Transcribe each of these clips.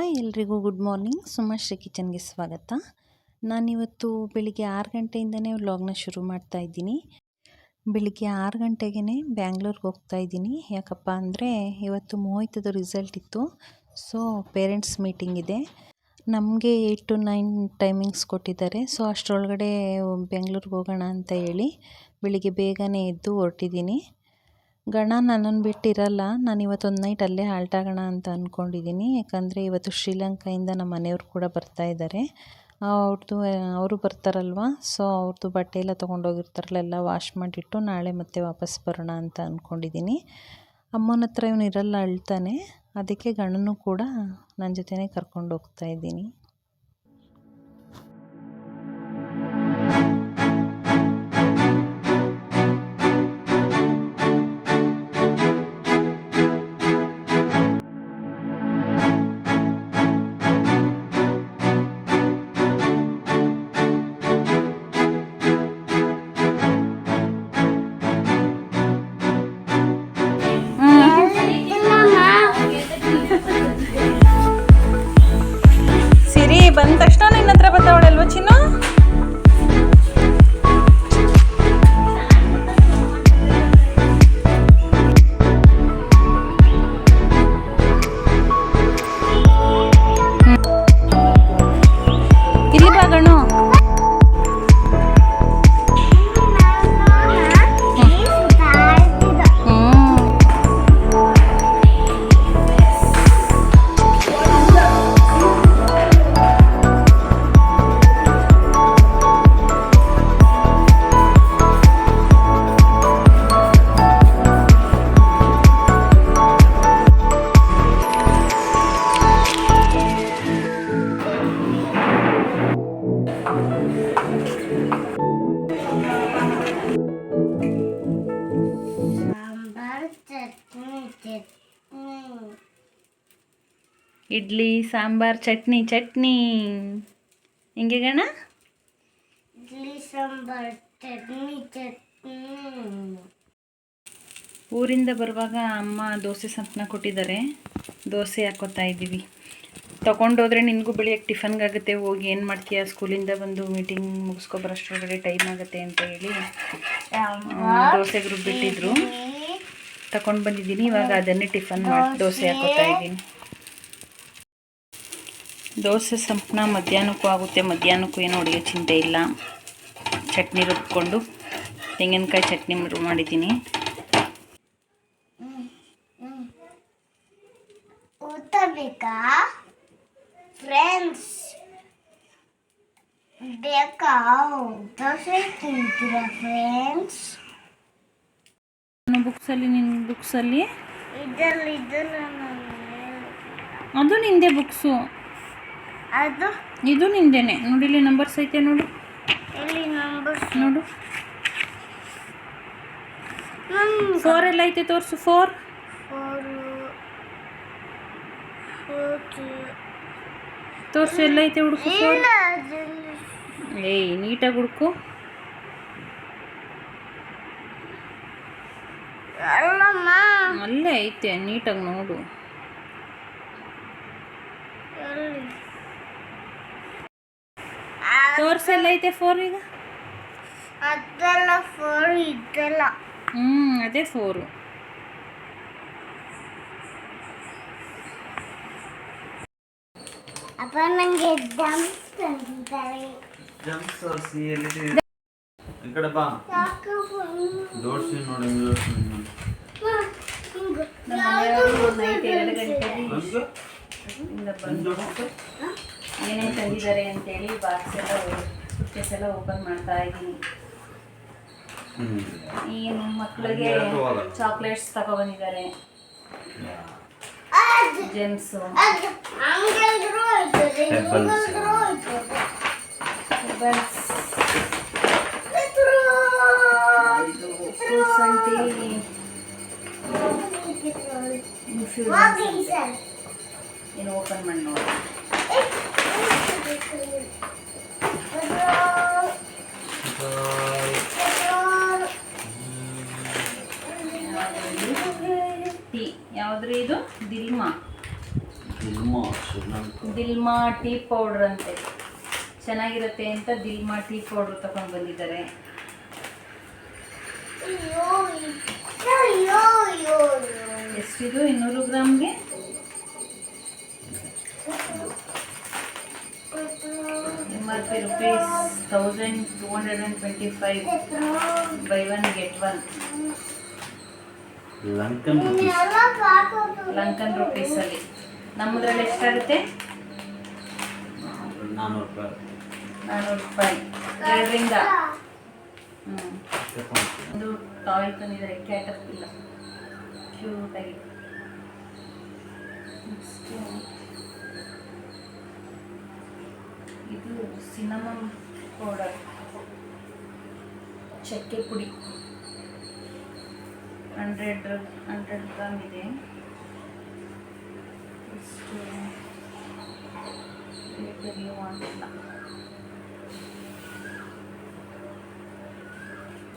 Hi ಎಲ್ರಿಗೂ good morning. ಸುಮಶ್ರೀ ಕಿಚನ್ಗೆ ಸ್ವಾಗತ. ನಾನಿವತ್ತು ಬೆಳಿಗ್ಗೆ ಆರು ಗಂಟೆಯಿಂದನೇ ವ್ಲಾಗ್ನ ಶುರು ಮಾಡ್ತಾ ಇದ್ದೀನಿ. ಬೆಳಿಗ್ಗೆ ಆರು ಗಂಟೆಗೇ ಬ್ಯಾಂಗ್ಳೂರ್ಗೆ ಹೋಗ್ತಾ ಇದ್ದೀನಿ. ಯಾಕಪ್ಪ ಅಂದರೆ ಇವತ್ತು ಮೋಹಿತದ ರಿಸಲ್ಟ್ ಇತ್ತು. ಸೊ ಪೇರೆಂಟ್ಸ್ ಮೀಟಿಂಗ್ ಇದೆ. ನಮಗೆ ಏಯ್ಟ್ ಟು ನೈನ್ ಟೈಮಿಂಗ್ಸ್ ಕೊಟ್ಟಿದ್ದಾರೆ. ಸೊ ಅಷ್ಟರೊಳಗಡೆ ಬೆಂಗ್ಳೂರಿಗೆ ಹೋಗೋಣ ಅಂತ ಹೇಳಿ ಬೆಳಿಗ್ಗೆ ಬೇಗನೆ ಎದ್ದು ಹೊರಟಿದ್ದೀನಿ. ಗಣ ನನ್ನನ್ನು ಬಿಟ್ಟಿರಲ್ಲ, ನಾನು ಇವತ್ತೊಂದು ನೈಟ್ ಅಲ್ಲೇ ಹಾಲ್ಟ್ ಆಗೋಣ ಅಂತ ಅಂದ್ಕೊಂಡಿದ್ದೀನಿ ಯಾಕಂದರೆ ಇವತ್ತು ಶ್ರೀಲಂಕಾಯಿಂದ ನಮ್ಮ ಮನೆಯವರು ಕೂಡ ಬರ್ತಾ ಇದ್ದಾರೆ ಅವ್ರದ್ದು ಅವರು ಬರ್ತಾರಲ್ವ? ಸೊ ಅವ್ರದ್ದು ಬಟ್ಟೆ ಎಲ್ಲ ತೊಗೊಂಡೋಗಿರ್ತಾರಲ್ಲ, ಎಲ್ಲ ವಾಶ್ ಮಾಡಿಟ್ಟು ನಾಳೆ ಮತ್ತೆ ವಾಪಸ್ ಬರೋಣ ಅಂತ ಅಂದ್ಕೊಂಡಿದ್ದೀನಿ ಅಮ್ಮನ ಹತ್ರ ಇವನು ಇರಲ್ಲ, ಅಳ್ತಾನೆ. ಅದಕ್ಕೆ ಗಣನೂ ಕೂಡ ನನ್ನ ಜೊತೆನೇ ಕರ್ಕೊಂಡು ಹೋಗ್ತಾ ಇದ್ದೀನಿ. ಇಡ್ಲಿ ಸಾಂಬಾರ್ ಚಟ್ನಿ ಚಟ್ನಿ. ಹೆಂಗೆ ಗಣ? ಇಡ್ಲಿ ಸಾಂಬಾರ್ ಚಟ್ನಿ ಚಟ್ನಿ. ಊರಿಂದ ಬರುವಾಗ ಅಮ್ಮ ದೋಸೆ ಸಂತನ ಕೊಟ್ಟಿದ್ದಾರೆ. ದೋಸೆ ಹಾಕೋತಾ ಇದ್ದೀವಿ. ತೊಗೊಂಡೋದ್ರೆ ನಿನಗೂ ಬೆಳಿಗ್ಗೆ ಟಿಫನ್ಗಾಗುತ್ತೆ. ಹೋಗಿ ಏನು ಮಾಡ್ತೀಯ? ಸ್ಕೂಲಿಂದ ಬಂದು ಮೀಟಿಂಗ್ ಮುಗಿಸ್ಕೊಬರೋಷ್ಟ್ರೊಳಗಡೆ ಟೈಮ್ ಆಗುತ್ತೆ ಅಂತ ಹೇಳಿ ದೋಸೆ ಗ್ರೂಪ್ ಬಿಟ್ಟಿದ್ರು ತಗೊಂಡು ಬಂದಿದ್ದೀನಿ. ಇವಾಗ ಅದನ್ನೇ ಟಿಫನ್ ಮಾಡಿ ದೋಸೆ ಹಾಕೋತಾ ಇದ್ದೀನಿ. ದೋಸೆ ಸಂಪನ್ನ ಮಧ್ಯಾಹ್ನಕ್ಕೂ ಆಗುತ್ತೆ. ಮಧ್ಯಾಹ್ನಕ್ಕೂ ಏನು ಅಡುಗೆ ಚಿಂತೆ ಇಲ್ಲ. ಚಟ್ನಿ ರುಬ್ಕೊಂಡು ತೆಂಗಿನಕಾಯಿ ಚಟ್ನಿ ಮಾಡ್- ಮಾಡಿದ್ದೀನಿ. ಫ್ರೆಂಡ್ಸ್ ಬೇಕಾ? ದೋಸೆ ತಿಂತೀರಾ ಫ್ರೆಂಡ್ಸ್ ಬುಕ್ಸಲ್ಲಿ ನಿನ್ನ ಬುಕ್ಸಲ್ಲಿ ಇದ್ರಲ್ಲಿ ಅದು ನಿಂದೆ ಬುಕ್ಸು ಅದು ಇದು ನಿಂದೇನೆ. ನೋಡಿ ಇಲ್ಲಿ ನಂಬರ್ಸ್ ಐತೆ ನೋಡು. ಎಲ್ಲಿ ನಂಬರ್ಸ್ ನೋಡು. ಫೋರ್ ಎಲ್ಲ ಐತೆ ತೋರಿಸು. ಫೋರ್ ತೋರ್ಸು ಎಲ್ಲ ಐತೆ ಹುಡುಕು ಫೋರ್ ಏಯ್ ನೀಟಾಗಿ ಹುಡುಕು. ಅಲ್ಲೇ ಐತೆ ನೀಟಾಗಿ ನೋಡು ಎಲ್ಲಿ ತೋರ್ಸು ಎಲ್ಲ ಐತೆ ಫೋರ್ ಈಗ ಅದೆಲ್ಲ ಫೋರ್ ಇದೆಲ್ಲ ಹ್ಞೂ ಅದೇ ಫೋರು ಅಪ್ಪ ನನಗೆ ಡಂಪ್ ತಂದಿದ್ದಾರೆ ಜಂಪ್ ತೋರಿಸಿ ಎಲ್ಲಿದೆ ಈ ಕಡೆ ಬಾ ಯಾಕೆ ಜೋಡ್ಸಿ ನೋಡಿ ಜೋಡ್ಸಿ ನೋಡಿ. ನೈಟ್ ಎರಡು ಗಂಟೆಗೆ ಹಂಗೆ? ಏನೇನು ತಂದಿದ್ದಾರೆ ಅಂತೇಳಿ ಬಾಕ್ಸ್ ಎಲ್ಲ ಸುಟ್ಕೇಸ್ ಎಲ್ಲ ಓಪನ್ ಮಾಡ್ತಾ ಇದ್ದೀನಿ. ಈ ಮಕ್ಕಳಿಗೆ. ಚಾಕ್ಲೇಟ್ಸ್ ತಗೊಬಂದಿದ್ದಾರೆ. ಜೆಮ್ಸು ಏನು ಓಪನ್ ಮಾಡಿ ನೋಡಿ ಟೀ ಯಾವುದ್ರಿ ಇದು? ದಿಲ್ಮಾ. ದಿಲ್ಮಾ ಟೀ ಪೌಡ್ರ್ ಅಂತೆ. ಚೆನ್ನಾಗಿರುತ್ತೆ ಅಂತ ದಿಲ್ಮಾ ಟೀ ಪೌಡ್ರ್ ತಗೊಂಡು ಬಂದಿದ್ದಾರೆ. ಎಷ್ಟಿದು? ಇನ್ನೂರು ಗ್ರಾಮ್ಗೆ? Rupees thousand two hundred and twenty five buy one get one Lankan rupees Lankan ರುಪೀಸಲ್ಲಿ ನಮ್ಮದ್ರಲ್ಲಿ ಎಷ್ಟಾಗುತ್ತೆ? ನಾನ್ನೂರು ರೂಪಾಯಿ. ನಾನ್ನೂರು ರೂಪಾಯಿ. ಎರಡರಿಂದ ಒಂದು ಟಾಯ್ ತಂದಿದ್ದಾರೆ ಕ್ಯಾಟಪ್ ಇಲ್ಲ. ಕ್ಯೂಟಾಗಿ ನೆಕ್ಸ್ಟು ಇದು ಸಿನಮಮ್ ಪೌಡರ್. ಚಕ್ಕೆ ಪುಡಿ. ಹಂಡ್ರೆಡ್ ಹಂಡ್ರೆಡ್ ಗ್ರಾಮ್ ಇದೆ. ಇಷ್ಟು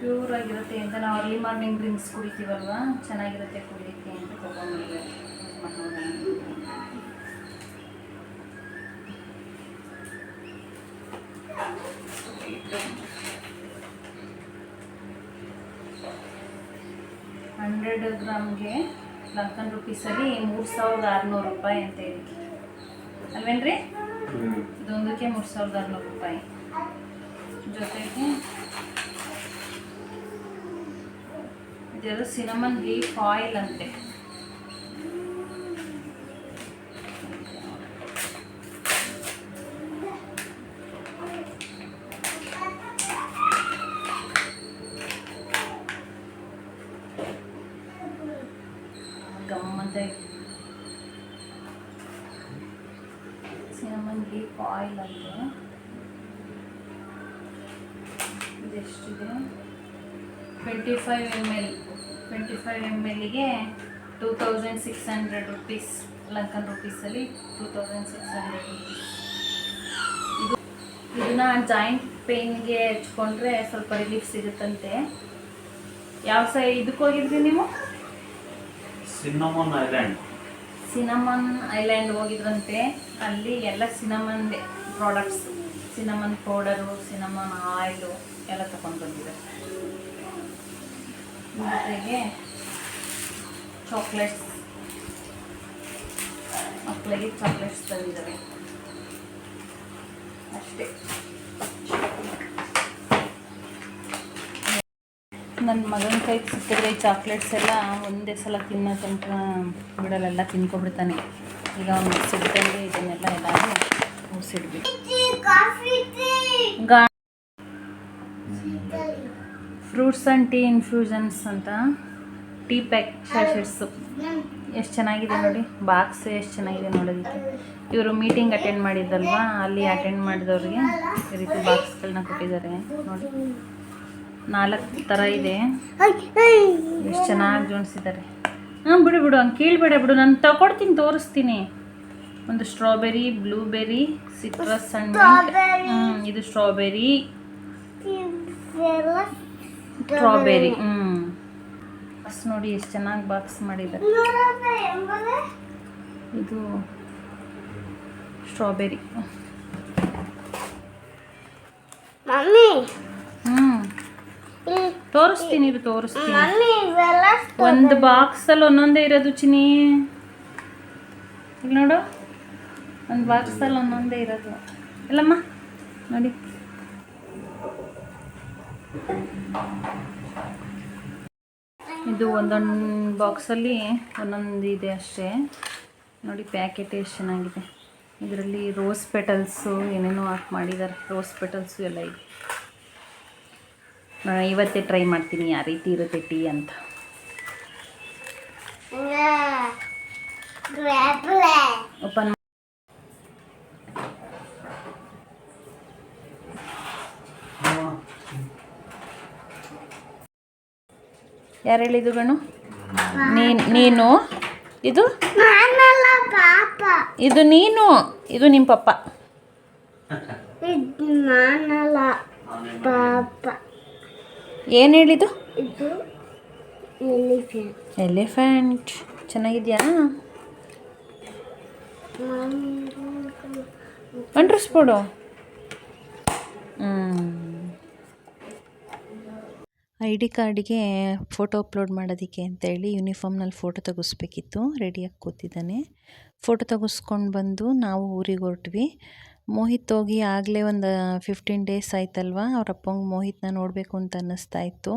ಪ್ಯೂರ್ ಆಗಿರುತ್ತೆ ಅಂತ ನಾವು ಅರ್ಲಿ ಮಾರ್ನಿಂಗ್ ಡ್ರಿಂಕ್ಸ್ ಕುಡಿತೀವಲ್ವಾ? ಚೆನ್ನಾಗಿರುತ್ತೆ ಕುಡಿಯಕ್ಕೆ ಅಂತ ತಗೊಂಡಿದ್ದೆ ಹಂಡ್ರೆಡ್ ಗ್ರಾಮ್ಗೆ ಲಂಕನ್ ರುಪೀಸಲ್ಲಿ ಮೂರು ಸಾವಿರದ ಆರುನೂರು ರೂಪಾಯಿ ಅಂತ ಹೇಳಿ. ಅಲ್ವೇನ್ರಿ? ಇದೊಂದಕ್ಕೆ ಮೂರು ಸಾವಿರದ ಆರುನೂರು ರೂಪಾಯಿ. ಜೊತೆಗೆ ಇದೆಲ್ಲ ಸಿನಮನ್ ಲೀಫ್ ಆಯಿಲ್ ಅಂತೆ. ಗಮ್ಮತ್ತ ಸಿನಮನ್ ಲೀಫ್ ಆಯಿಲ್ ಅಂತೆ. ಇದೆಷ್ಟಿದೆ? Twenty five M L twenty five M ಎಲ್ಗೆ two thousand six hundred rupees Lankan ರುಪೀಸಲ್ಲಿ two thousand six hundred rupees ಇದು, ಇದನ್ನ ಜಾಯಿಂಟ್ ಪೇಯ್ನ್ಗೆ ಹಚ್ಕೊಂಡ್ರೆ ಸ್ವಲ್ಪ ರಿಲೀಫ್ ಸಿಗುತ್ತಂತೆ. ಯಾವ ಸೈ ಇದಕ್ಕೆ ಹೋಗಿದ್ರಿ ನೀವು? ಸಿನ್ನಮನ್ ಐಲ್ಯಾಂಡ್ ಸಿನಮನ್ ಐಲ್ಯಾಂಡ್ ಹೋಗಿದ್ರಂತೆ. ಅಲ್ಲಿ ಎಲ್ಲ cinnamon products cinnamon powder cinnamon oil ಎಲ್ಲ ತಗೊಂಡು ಬಂದಿದ್ದಾರೆ ಜೊತೆಗೆ ಚಾಕ್ಲೇಟ್ಸ್ ಮಕ್ಕಳಿಗೆ ಚಾಕ್ಲೇಟ್ಸ್ ತಂದಿದ್ದಾರೆ. ಅಷ್ಟೇ. ನನ್ನ ಮಗನ ಕೈಗೆ ಸಿಕ್ಕಿದ್ರೆ ಈ ಚಾಕ್ಲೇಟ್ಸ್ ಎಲ್ಲ ಒಂದೇ ಸಲ ತಿನ್ನೋ ತನಕ ಬಿಡಲೆಲ್ಲ ತಿನ್ಕೊಬಿಡ್ತಾನೆ. ಈಗ ಅವ್ನು ಸಿಗ್ತಂಗೆ ಇದನ್ನೆಲ್ಲ ಎಲ್ಲರೂ ಮುಗಿಸಿಡ್ಬೇಕು ಫ್ರೂಟ್ಸ್ ಆ್ಯಂಡ್ ಟೀ ಇನ್ಫ್ಯೂಷನ್ಸ್ ಅಂತ. ಟೀ ಪ್ಯಾಕ್ ಶಾಶೆಟ್ಸು ಎಷ್ಟು ಚೆನ್ನಾಗಿದೆ ನೋಡಿ. ಬಾಕ್ಸ್ ಎಷ್ಟು ಚೆನ್ನಾಗಿದೆ ನೋಡೋದಕ್ಕೆ ಇವರು ಮೀಟಿಂಗ್ ಅಟೆಂಡ್ ಮಾಡಿದ್ದಲ್ವಾ? ಅಲ್ಲಿ ಅಟೆಂಡ್ ಮಾಡಿದವ್ರಿಗೆ ಈ ರೀತಿ ಬಾಕ್ಸ್ಗಳನ್ನ ಕೊಟ್ಟಿದ್ದಾರೆ. ನೋಡಿ. ನಾಲ್ಕು ಥರ ಇದೆ. ಎಷ್ಟು ಚೆನ್ನಾಗಿ ಜೋಡಿಸಿದ್ದಾರೆ. ಹಾಂ ಬಿಡು ಬಿಡು ಹಂಗೆ ಕೀಳ್ಬೇಡ ಬಿಡು. ನಾನು ತಗೊಡ್ತೀನಿ ತೋರಿಸ್ತೀನಿ. ಒಂದು ಸ್ಟ್ರಾಬೆರಿ ಬ್ಲೂಬೆರಿ ಸಿಟ್ರಸ್ ಹಣ್ಣು ಹ್ಞೂ ಇದು ಸ್ಟ್ರಾಬೆರಿ. ಸ್ಟ್ರಾಬೆರಿ ಹ್ಞೂ ಫಸ್ಟ್ ನೋಡಿ ಎಷ್ಟು ಚೆನ್ನಾಗಿ ಬಾಕ್ಸ್ ಮಾಡಿದ್ದಾರೆ. ಇದು ಸ್ಟ್ರಾಬೆರಿ. ಮಮ್ಮಿ. ಹ್ಞೂ ತೋರಿಸ್ತೀನಿ ಇದು ತೋರಿಸ್ತೀನಿ. ಒಂದು ಬಾಕ್ಸಲ್ಲಿ ಒಂದೊಂದೇ ಇರೋದು ಚಿನಿ ಇಲ್ಲಿ ನೋಡು. ಒಂದು ಬಾಕ್ಸಲ್ಲಿ ಒಂದೊಂದೇ ಇರೋದು. ಇಲ್ಲಮ್ಮ ನೋಡಿ. ಇದು ಒಂದೊಂದು ಬಾಕ್ಸಲ್ಲಿ ಒಂದೊಂದು ಇದೆ ಅಷ್ಟೇ. ನೋಡಿ ಪ್ಯಾಕೆಟ್ ಎಷ್ಟು ಚೆನ್ನಾಗಿದೆ. ಇದರಲ್ಲಿ ರೋಸ್ ಪೆಟಲ್ಸು ಏನೇನೋ ಹಾಕಿ ಮಾಡಿದ್ದಾರೆ. ರೋಸ್ ಪೆಟಲ್ಸು ಎಲ್ಲ ಇದೆ. ನಾನು ಇವತ್ತೇ ಟ್ರೈ ಮಾಡ್ತೀನಿ ಯಾವ ರೀತಿ ಇರುತ್ತೆ ಟೀ ಅಂತ. ಓಪನ್ ಯಾರು ಹೇಳಿದ್ರು ಗಣು ನೀನು ನೀನು? ಇದು? ಇದು ನೀನು? ಇದು ನಿಮ್ಮ ಪಪ್ಪ. ಪಾಪ. ಏನು ಹೇಳಿದ್ದು? ಎಲಿಫೆಂಟ್. ಚೆನ್ನಾಗಿದೆಯಾ? ಅಂಟ್ರಿಸ್ಬಿಡು ಐ ಡಿ ಕಾರ್ಡಿಗೆ ಫೋಟೋ ಅಪ್ಲೋಡ್ ಮಾಡೋದಕ್ಕೆ ಅಂತೇಳಿ ಯೂನಿಫಾರ್ಮ್ನಲ್ಲಿ ಫೋಟೋ ತೆಗಿಸ್ಬೇಕಿತ್ತು. ರೆಡಿಯಾಗಿ ಕೂತಿದ್ದಾನೆ. ಫೋಟೋ ತೆಗೆಸ್ಕೊಂಡು ಬಂದು ನಾವು ಊರಿಗೆ ಹೊರಟ್ವಿ. ಮೋಹಿತ್ ಹೋಗಿ ಆಗಲೇ ಒಂದು ಫಿಫ್ಟೀನ್ ಡೇಸ್ ಆಯ್ತಲ್ವ? ಅವ್ರ ಅಪ್ಪಂಗೆ ಮೋಹಿತ್ನ ನೋಡಬೇಕು ಅಂತ ಅನ್ನಿಸ್ತಾ ಇತ್ತು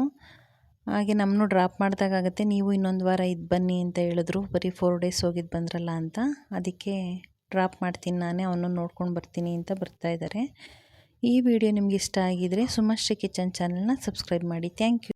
ಹಾಗೆ ನಮ್ಮನ್ನು ಡ್ರಾಪ್ ಮಾಡಿದಾಗತ್ತೆ ನೀವು ಇನ್ನೊಂದು ವಾರ ಇದು ಬನ್ನಿ ಅಂತ ಹೇಳಿದ್ರು. ಬರೀ ಫೋರ್ ಡೇಸ್ ಹೋಗಿದ್ದು ಬಂದ್ರಲ್ಲ ಅಂತ. ಅದಕ್ಕೆ ಡ್ರಾಪ್ ಮಾಡ್ತೀನಿ ನಾನೇ, ಅವನನ್ನು ನೋಡ್ಕೊಂಡು ಬರ್ತೀನಿ ಅಂತ ಬರ್ತಾ ಇದ್ದಾರೆ ಈ ವಿಡಿಯೋ ನಿಮ್ಗೆ ಇಷ್ಟ ಆಗಿದರೆ ಸುಮಶ್ರೀ ಕಿಚನ್ ಚಾನಲ್ನ ಸಬ್ಸ್ಕ್ರೈಬ್ ಮಾಡಿ. Thank you